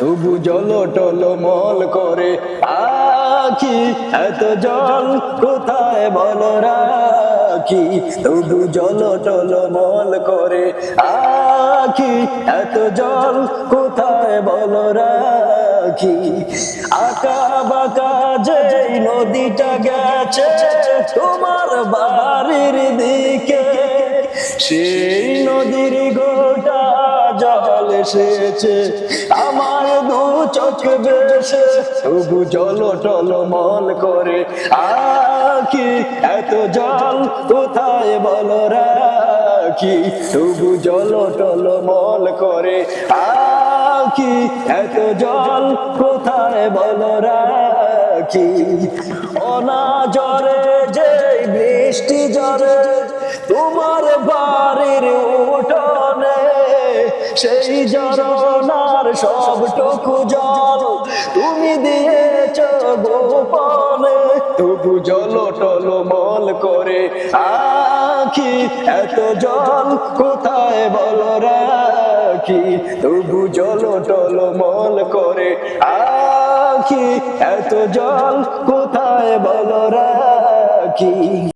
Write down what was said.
তবু জল টল মল করে আখি, এত জল কোথায় বল রাখি? তবু জল টল মল করে আখি, এত জল কোথায় বল রাখি? আকা বাকা যে নদীটা গেছে, তোমার বাড়ির দিকে, সেই নদীর এসেছে। আমার দু চোখ বেশে তবু জল, টল, মল করে। আখি এত জল কোথায় বল রাখি তবু জল, টল, মল করে। আখি এত জল কোথায় বল রাখি অনাজরে যে বৃষ্টি জরে তোমার বাড়ির সেই জরনার সবটুকু জল তুমি দিয়েছ গোপনে। তবু জল টল মল করে আখি এত জল কোথায় বল রাখি? তবু জল টল মল করে আখি এত জল কোথায় বল রাখি?